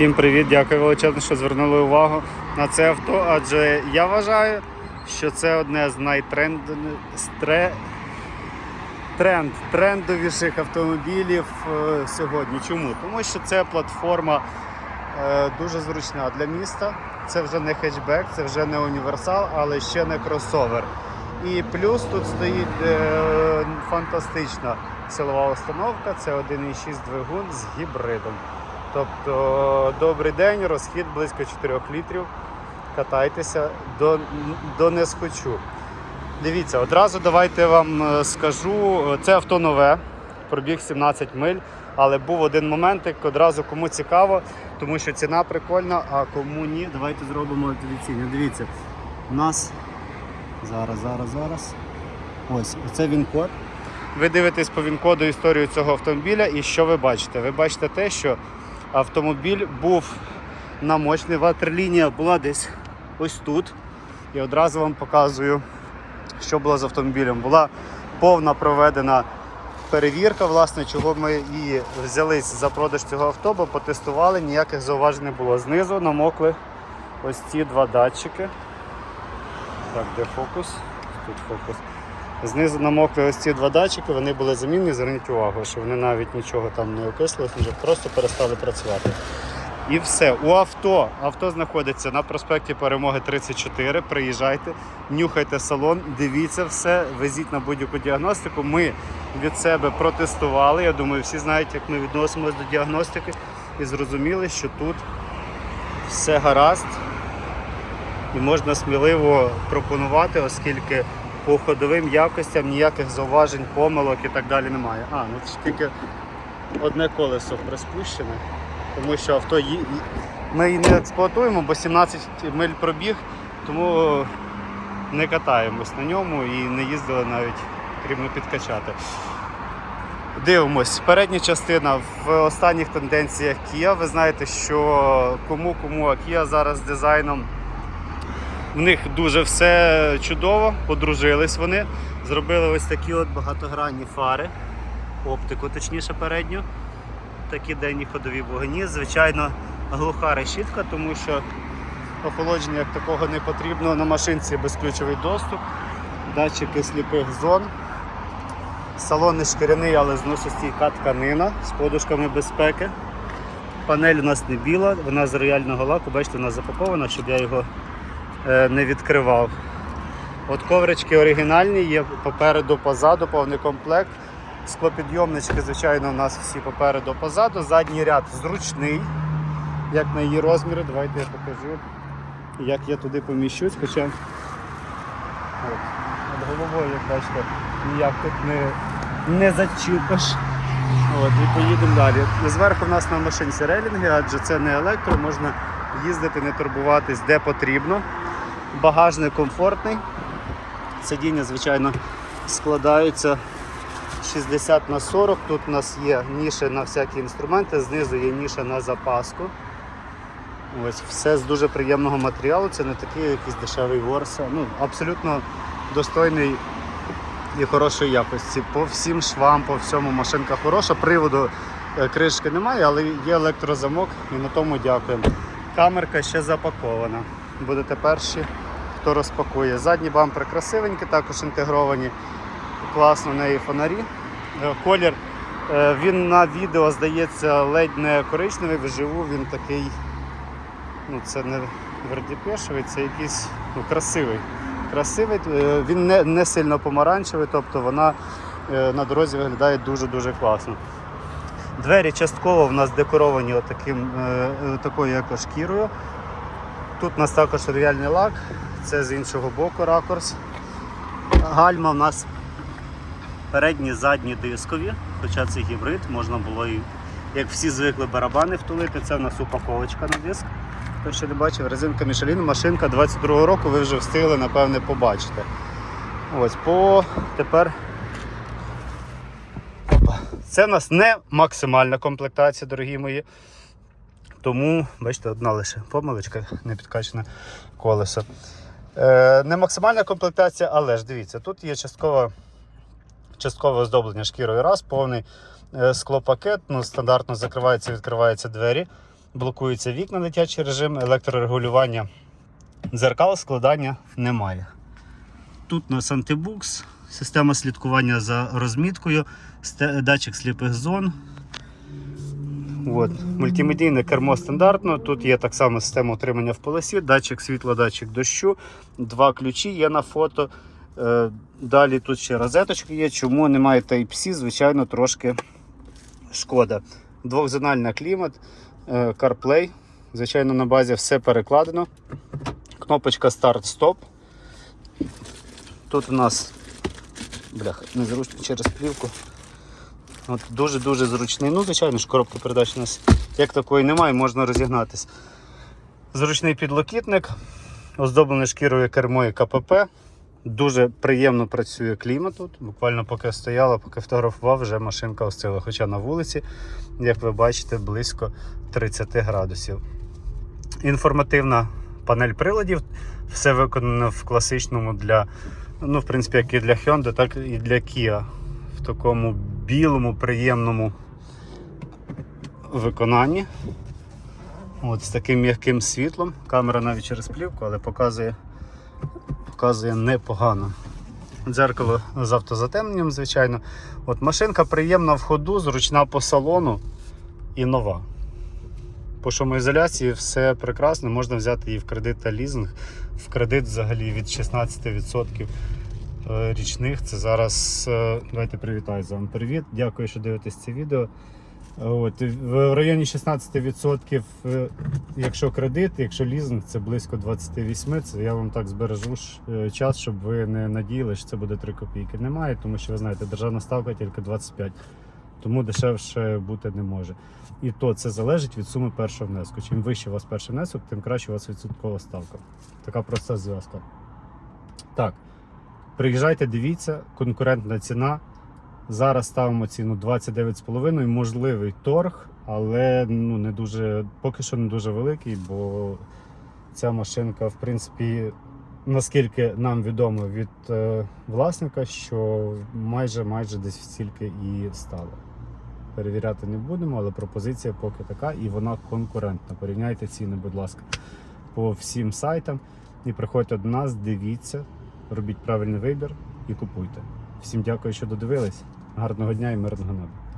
Всім привіт, дякую величезно, що звернули увагу на це авто, адже я вважаю, що це одне з найтренд... стре- тренд... трендовіших автомобілів е, сьогодні. Чому? Тому що це платформа е, дуже зручна для міста. Це вже не хетчбек, це вже не універсал, але ще не кросовер. І плюс тут стоїть е, фантастична силова установка. Це 1,6 двигун з гібридом. Тобто, добрий день, розхід близько 4 літрів. Катайтеся до, до не схочу. Дивіться, одразу давайте вам е, скажу. Це авто нове, пробіг 17 миль, але був один момент, одразу кому цікаво, тому що ціна прикольна, а кому ні, давайте зробимо відціння. Дивіться, у нас зараз, зараз, зараз. Ось, це він код. Ви дивитесь по він-коду історію цього автомобіля, і що ви бачите? Ви бачите те, що автомобіль був намочений, ватерлінія була десь ось тут. І одразу вам показую, що було з автомобілем. Була повна проведена перевірка, власне, чого ми і взялись за продаж цього авто, бо потестували, ніяких зауважень не було. Знизу намокли ось ці два датчики. Так, де фокус? Тут фокус. Знизу намокли ось ці два датчики, вони були замінні, зверніть увагу, що вони навіть нічого там не окислились, вже просто перестали працювати. І все. У авто. Авто знаходиться на проспекті Перемоги 34. Приїжджайте, нюхайте салон, дивіться все, везіть на будь-яку діагностику. Ми від себе протестували. Я думаю, всі знають, як ми відносимося до діагностики і зрозуміли, що тут все гаразд і можна сміливо пропонувати, оскільки по ходовим якостям ніяких зауважень, помилок і так далі немає. А, ну це тільки одне колесо приспущене, тому що авто ї- ми її не експлуатуємо, бо 17 миль пробіг, тому не катаємось на ньому і не їздили навіть, потрібно підкачати. Дивимось, передня частина в останніх тенденціях Kia. Ви знаєте, що кому-кому, а Kia зараз дизайном в них дуже все чудово, подружились вони. Зробили ось такі от багатогранні фари, оптику, точніше передню. Такі денні ходові вогні. Звичайно, глуха решітка, тому що охолодження як такого не потрібно. На машинці безключовий доступ, датчики сліпих зон. Салон не шкіряний, але зносостійка тканина з подушками безпеки. Панель у нас не біла, вона з рояльного лаку, бачите, вона запакована, щоб я його не відкривав. От коврички оригінальні, є попереду, позаду, повний комплект. Склопідйомнички, звичайно, у нас всі попереду, позаду. Задній ряд зручний, як на її розміри. Давайте я покажу, як я туди поміщусь. Хоча от, головою, як бачите, ніяк тут не, не зачіпиш. От, і поїдемо далі. Зверху в нас на машинці рейлінги, адже це не електро, можна їздити, не турбуватись де потрібно. Багажник комфортний. Сидіння, звичайно, складаються 60 на 40. Тут у нас є ніші на всякі інструменти, знизу є ніша на запаску. Ось, все з дуже приємного матеріалу, це не такий якийсь дешевий ворса. Ну, абсолютно достойний і хорошої якості. По всім швам, по всьому машинка хороша. Приводу е, кришки немає, але є електрозамок і на тому дякуємо. Камерка ще запакована. Будете перші, хто розпакує. Задні бампери красивенькі, також інтегровані. Класно в неї фонарі. Е, Колір е, він на відео здається ледь не коричневий, вживу він такий. Ну, це не вердіпешевий, це якийсь ну, красивий. Красивий, е, він не, не сильно помаранчевий, тобто вона на дорозі виглядає дуже-дуже класно. Двері частково в нас декоровані отаким, такою шкірою. Тут у нас також рояльний лак, це з іншого боку ракурс. Гальма в нас передні, задні дискові, хоча це гібрид, можна було і, як всі звикли, барабани втулити. Це в нас упаковочка на диск. Хто ще не бачив, резинка Michelin, машинка 22-го року, ви вже встигли, напевне, побачити. Ось, по тепер. Це в нас не максимальна комплектація, дорогі мої. Тому, бачите, одна лише помилочка, не підкачане колесо. Е, не максимальна комплектація, але ж дивіться, тут є частково, часткове оздоблення шкірою раз, повний е, склопакет, ну, стандартно закриваються відкриваються двері. блокуються вікна, дитячий режим, електрорегулювання дзеркал, складання немає. Тут у нас антибукс, система слідкування за розміткою, датчик сліпих зон. От. Мультимедійне кермо стандартно. Тут є так само система утримання в полосі, датчик світла, датчик дощу, два ключі є на фото. Е, Далі тут ще розеточки є. Чому немає Type-C, звичайно, трошки шкода. Двохзональна клімат, е, CarPlay. Звичайно, на базі все перекладено. Кнопочка старт-стоп. Тут у нас бляха, незручно через плівку. Дуже-дуже зручний. Ну, звичайно ж, коробки передач у нас як такої немає, можна розігнатись. Зручний підлокітник, оздоблене шкірою кермо і КПП. Дуже приємно працює клімат тут. Буквально поки стояла, поки фотографував, вже машинка остила. Хоча на вулиці, як ви бачите, близько 30 градусів. Інформативна панель приладів. Все виконано в класичному для, ну, в принципі, як і для Hyundai, так і для Kia. В такому білому, приємному виконанні. От, з таким м'яким світлом. Камера навіть через плівку, але показує, показує непогано. Дзеркало з автозатемненням, звичайно. От Машинка приємна в ходу, зручна по салону і нова. По шумоізоляції все прекрасно, можна взяти її в кредит та лізинг. В кредит взагалі від 16% е, річних. Це зараз. е, Давайте привітаю з вами. Привіт, дякую, що дивитесь це відео. Е, От, в районі 16%, е, якщо кредит, якщо лізинг, це близько 28. Це я вам так збережу е, час, щоб ви не надіяли, що це буде 3 копійки. Немає, тому що ви знаєте, державна ставка тільки 25, тому дешевше бути не може. І то це залежить від суми першого внеску. Чим вищий у вас перший внесок, тим краще у вас відсоткова ставка. Така проста зв'язка. Так, приїжджайте, дивіться, конкурентна ціна. Зараз ставимо ціну 29,5, можливий торг, але ну, не дуже, поки що не дуже великий, бо ця машинка, в принципі, наскільки нам відомо від е, власника, що майже майже десь стільки і стало. Перевіряти не будемо, але пропозиція поки така і вона конкурентна. Порівняйте ціни, будь ласка, по всім сайтам і приходьте до нас, дивіться, робіть правильний вибір і купуйте. Всім дякую, що додивились. Гарного дня і мирного неба.